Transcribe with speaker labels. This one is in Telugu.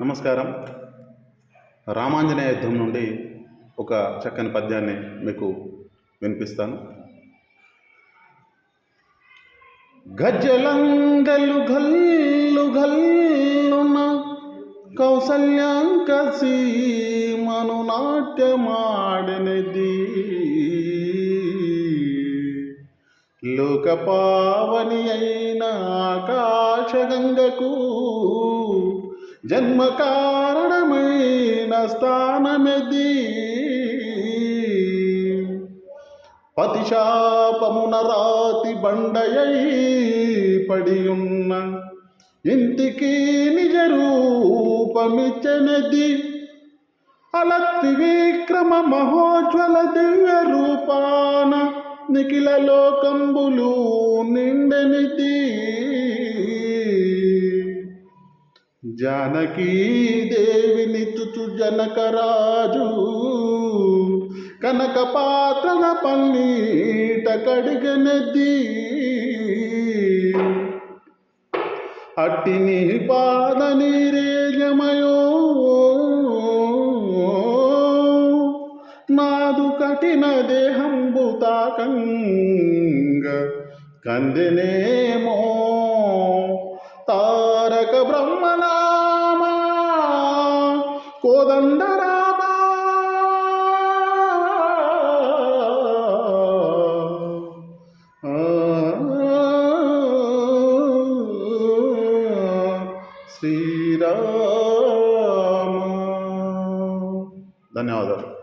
Speaker 1: నమస్కారం. రామాంజనేయ యుద్ధం నుండి ఒక చక్కని పద్యాన్ని మీకు వినిపిస్తాను. గజలంగలు గల్లు గల్లున కౌసల్యాంక సీమను నాట్యమాడినది. లోకపావని అయిన ఆకాశగంగకు జన్మ కారణమైన స్థానమెది. పతిశాపమున రాతి బండయై పడియున్న ఇంటికి నిజ రూపమిచ్చనది అలత్రి విక్రమ మహోజ్వల దివ్య రూపాన నిఖిల లోకంబులు నిండనిది. జానకీ దేవిని తుచు జనకరాజు కనక పాత్రన పన్నీట కడిగనది అట్టి నీ పాద నీరేజమయో నాదు కఠిన దేహంబు తాకంగ కందనేమో కోదండరామా శ్రీరామ. ధన్యవాదాలు.